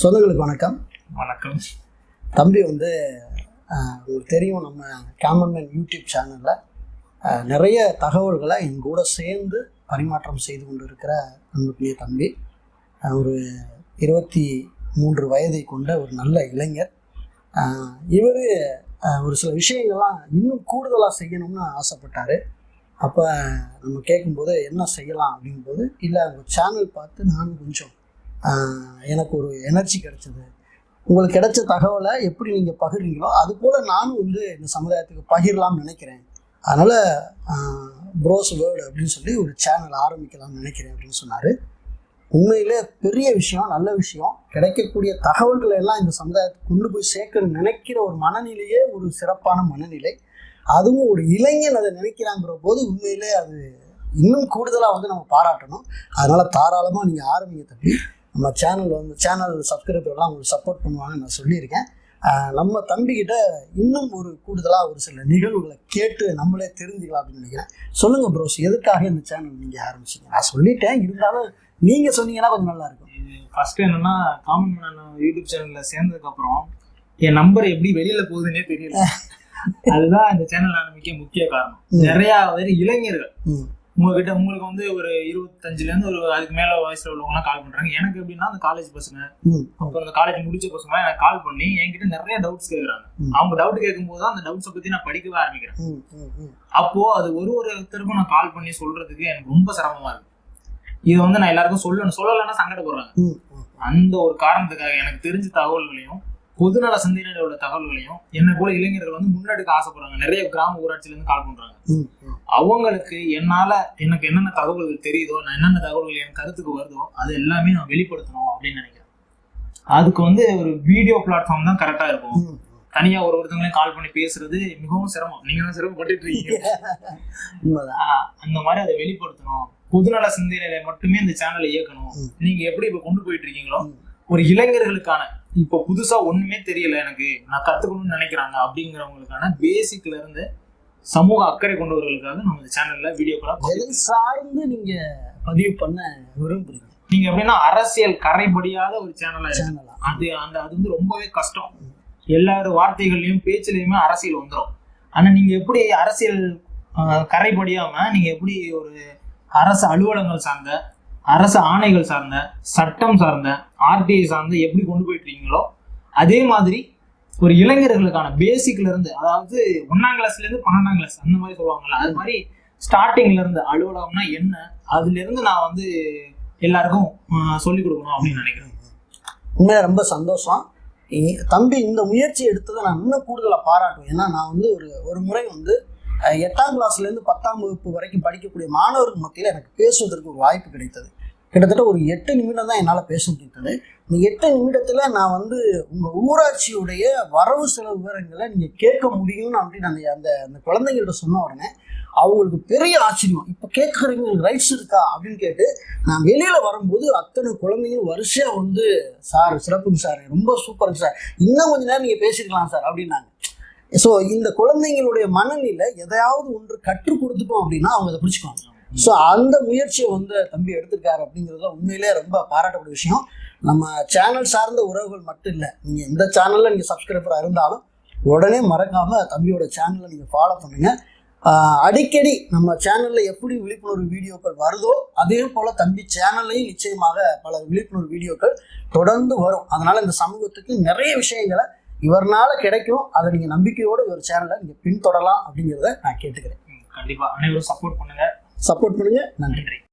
சொந்தங்களுக்கு வணக்கம். வணக்கம். தம்பி வந்து உங்களுக்கு தெரியும் நம்ம கேமராமேன் யூடியூப் சேனலில் நிறைய தகவல்களை எங்க கூட சேர்ந்து பரிமாற்றம் செய்து கொண்டு இருக்கிற அன்புக்குரிய தம்பி. ஒரு இருபத்தி மூன்று வயதை கொண்ட ஒரு நல்ல இளைஞர். இவர் ஒரு சில விஷயங்கள்லாம் இன்னும் கூடுதலாக செய்யணும்னு ஆசைப்பட்டார். அப்போ நம்ம கேட்கும்போது என்ன செய்யலாம் அப்படிங்கும்போது இல்லை உங்கள் சேனல் பார்த்து நானும் கொஞ்சம் எனக்கு ஒரு எனர்ஜி கிடைச்சது. உங்களுக்கு கிடைச்ச தகவலை எப்படி நீங்கள் பகிர்றீங்களோ அது போல் நானும் வந்து இந்த சமுதாயத்துக்கு பகிரலாம்னு நினைக்கிறேன். அதனால் ப்ரோஸ் வேர்டு அப்படின்னு சொல்லி ஒரு சேனல் ஆரம்பிக்கலாம்னு நினைக்கிறேன் அப்படின்னு சொன்னார். உண்மையிலே பெரிய விஷயம் நல்ல விஷயம். கிடைக்கக்கூடிய தகவல்களை எல்லாம் இந்த சமுதாயத்துக்கு கொண்டு போய் சேர்க்கணும்னு நினைக்கிற ஒரு மனநிலையே ஒரு சிறப்பான மனநிலை. அதுவும் ஒரு இளைஞன் அதை நினைக்கிறாங்கிற போது உண்மையிலே அது இன்னும் கூடுதலாக வந்து நம்ம பாராட்டணும். அதனால் தாராளமாக நீங்கள் ஆரம்பிங்க தம்பி. நம்ம சேனல் வந்து சேனல் சப்ஸ்கிரைபர்லாம் உங்களுக்கு சப்போர்ட் பண்ணுவாங்கன்னு நான் சொல்லியிருக்கேன். நம்ம தம்பிக்கிட்ட இன்னும் ஒரு கூடுதலாக ஒரு சில நிகழ்வுகளை கேட்டு நம்மளே தெரிஞ்சுக்கலாம் அப்படின்னு நினைக்கிறேன். சொல்லுங்கள் ப்ரோஸ் எதுக்காக இந்த சேனல் நீங்கள் ஆரம்பிச்சீங்க? நான் சொல்லிட்டேன் இருந்தாலும் நீங்கள் சொன்னீங்கன்னா கொஞ்சம் நல்லா இருக்கும். ஃபர்ஸ்ட் என்னன்னா காமன் மேன் யூடியூப் சேனல்ல சேர்ந்ததுக்கு அப்புறம் என் நம்பர் எப்படி வெளியில போகுதுன்னே தெரியல. அதுதான் இந்த சேனல் ஆரம்பிக்க முக்கிய காரணம். நிறைய வந்து இளைஞர்கள் உங்ககிட்ட உங்களுக்கு வந்து ஒரு இருபத்தஞ்சுல இருந்து ஒரு அதுக்கு மேல வயசுல உள்ளவங்க எல்லாம் கால் பண்றாங்க. எனக்கு எப்படின்னா அந்த காலேஜ் பசங்க அப்புறம் அந்த காலேஜ் முடிச்ச பசங்க எனக்கு கால் பண்ணி என்கிட்ட நிறைய டவுட்ஸ் கேக்குறாங்க. ம். அவங்க டவுட் கேட்கும்போது தான் அந்த டவுட்ஸை பத்தி நான் படிக்கவே ஆரம்பிக்கிறேன். அப்போ அது ஒரு ஒருத்தருக்கும் நான் கால் பண்ணி சொல்றதுக்கு எனக்கு ரொம்ப சிரமமா இருக்கு. இது வந்து நான் எல்லாருக்கும் சொல்லணும். சொல்லலைன்னா சங்கடப்படுறாங்க. அந்த ஒரு காரணத்துக்காக எனக்கு தெரிஞ்ச தகவல்களையும் பொதுநல சிந்தனையில உள்ள தகவல்களையும் என்ன போல இளைஞர்கள் வந்து முன்னெடுக்க ஆசைப்படுறாங்க. நிறைய கிராம ஊராட்சியில இருந்து கால் பண்றாங்க. அவங்களுக்கு என்னால எனக்கு என்னென்ன தகவல்கள் தெரியுதோ நான் என்னென்ன தகவல்கள் என் கருத்துக்கு வருதோ அது எல்லாமே நான் வெளிப்படுத்தணும் அப்படின்னு நினைக்கிறேன். அதுக்கு வந்து ஒரு வீடியோ பிளாட்ஃபார்ம் தான் கரெக்டா இருக்கும். தனியா ஒரு ஒருத்தவங்களையும் கால் பண்ணி பேசுறது மிகவும் சிரமம். நீங்க தான் சிரமப்பட்டுட்டு இருக்கீங்க அந்த மாதிரி அதை வெளிப்படுத்தணும். பொதுநல சிந்தனையில மட்டுமே இந்த சேனலை இயக்கணும். நீங்க எப்படி இப்ப கொண்டு போயிட்டு இருக்கீங்களோ. ஒரு இளைஞர்களுக்கான இப்போ புதுசா ஒண்ணுமே தெரியல எனக்கு. நான் கத்துக்கணும்னு நினைக்கிறாங்க அப்படிங்கிறவங்களுக்கான பேசிக்ல இருந்து சமூக அக்கறை கொண்டவர்களுக்காக நம்ம இந்த சேனல்ல வீடியோக்களா எதை சார்ந்து நீங்கள் பதிவு பண்ண விரும்புறீங்க? நீங்க எப்படின்னா அரசியல் கரைபடியாத ஒரு சேனலா இருக்கு சேனலா அது அந்த அது வந்து ரொம்பவே கஷ்டம். எல்லாரும் வார்த்தைகள்லயும் பேச்சுலயுமே அரசியல் வந்துடும் ஆனா நீங்க எப்படி அரசியல் ஆஹ், கரைபடியாம நீங்க எப்படி ஒரு அரசு அலுவலகங்கள் சார்ந்த அரசு ஆணைகள் சார்ந்த சட்டம் சார்ந்த ஆர்டிஐ சார்ந்த எப்படி கொண்டு போயிட்டு இருக்கீங்களோ அதே மாதிரி ஒரு இளைஞர்களுக்கான பேசிக்ல இருந்து அதாவது ஒன்னாம் கிளாஸ்ல இருந்து பன்னெண்டாம் கிளாஸ் அந்த மாதிரி சொல்லுவாங்கல்ல அது மாதிரி ஸ்டார்டிங்ல இருந்து அலுவலகம்னா என்ன? அதுல இருந்து நான் வந்து எல்லாருக்கும் சொல்லி சொல்லிக் கொடுக்கணும் அப்படின்னு நினைக்கிறேன். உண்மையில ரொம்ப சந்தோஷம். தம்பி இந்த முயற்சி எடுத்ததை நான் இன்னும் கூடுதலாக பாராட்டுவேன் ஏன்னா நான் வந்து ஒரு ஒரு முறை வந்து எட்டாம் கிளாஸ்லேருந்து பத்தாம் வகுப்பு வரைக்கும் படிக்கக்கூடிய மாணவர்கள் மத்தியில் எனக்கு பேசுவதற்கு ஒரு வாய்ப்பு கிடைத்தது. கிட்டத்தட்ட ஒரு எட்டு நிமிடம் தான் என்னால் பேச முடிந்தது. இந்த எட்டு நிமிடத்தில் நான் வந்து உங்கள் ஊராட்சியுடைய வரவு செலவு விவரங்களை நீங்கள் கேட்க முடியும்னு அப்படின்னு அந்த அந்த அந்த குழந்தைங்கள்ட்ட சொன்ன உடனே அவங்களுக்கு பெரிய ஆச்சரியம். இப்போ கேட்குறவங்களுக்கு ரைட்ஸ் இருக்கா அப்படின்னு கேட்டு நான் வெளியில் வரும்போது அத்தனை குழந்தைங்களும் வரிசையாக வந்து சார் சிறப்புங்க சார் ரொம்ப சூப்பருங்க சார். இன்னும் கொஞ்ச நேரம் நீங்கள் பேசிருக்கலாம் சார் அப்படின்னாங்க. ஸோ இந்த குழந்தைங்களுடைய மனநிலை எதையாவது ஒன்று கற்றுக் கொடுத்துட்டோம் அப்படின்னா அவங்க அதை பிடிச்சிக்குவாங்க ஸோ அந்த முயற்சியை வந்து தம்பி எடுத்திருக்காரு அப்படிங்கிறதுல உண்மையிலே ரொம்ப பாராட்டக்கூடிய விஷயம். நம்ம சேனல் சார்ந்த உறவுகள் மட்டும் இல்லை நீங்கள் எந்த சேனலில் நீங்கள் சப்ஸ்கிரைபராக இருந்தாலும் உடனே மறக்காமல் தம்பியோட சேனலை நீங்கள் ஃபாலோ பண்ணுங்கள் அடிக்கடி நம்ம சேனலில் எப்படி விழிப்புணர்வு வீடியோக்கள் வருதோ அதே போல் தம்பி சேனல்லையும் நிச்சயமாக பல விழிப்புணர்வு வீடியோக்கள் தொடர்ந்து வரும். அதனால் இந்த சமூகத்துக்கு நிறைய விஷயங்களை இவர்னால கிடைக்கும். அதை நீங்கள் நம்பிக்கையோடு இவர் சேனலை நீங்கள் பின்தொடரலாம் அப்படிங்கிறத நான் கேட்டுக்கிறேன். ம், கண்டிப்பா. அனைவரும் சப்போர்ட் பண்ணுங்க. சப்போர்ட் பண்ணுங்க. நன்றி. நன்றி.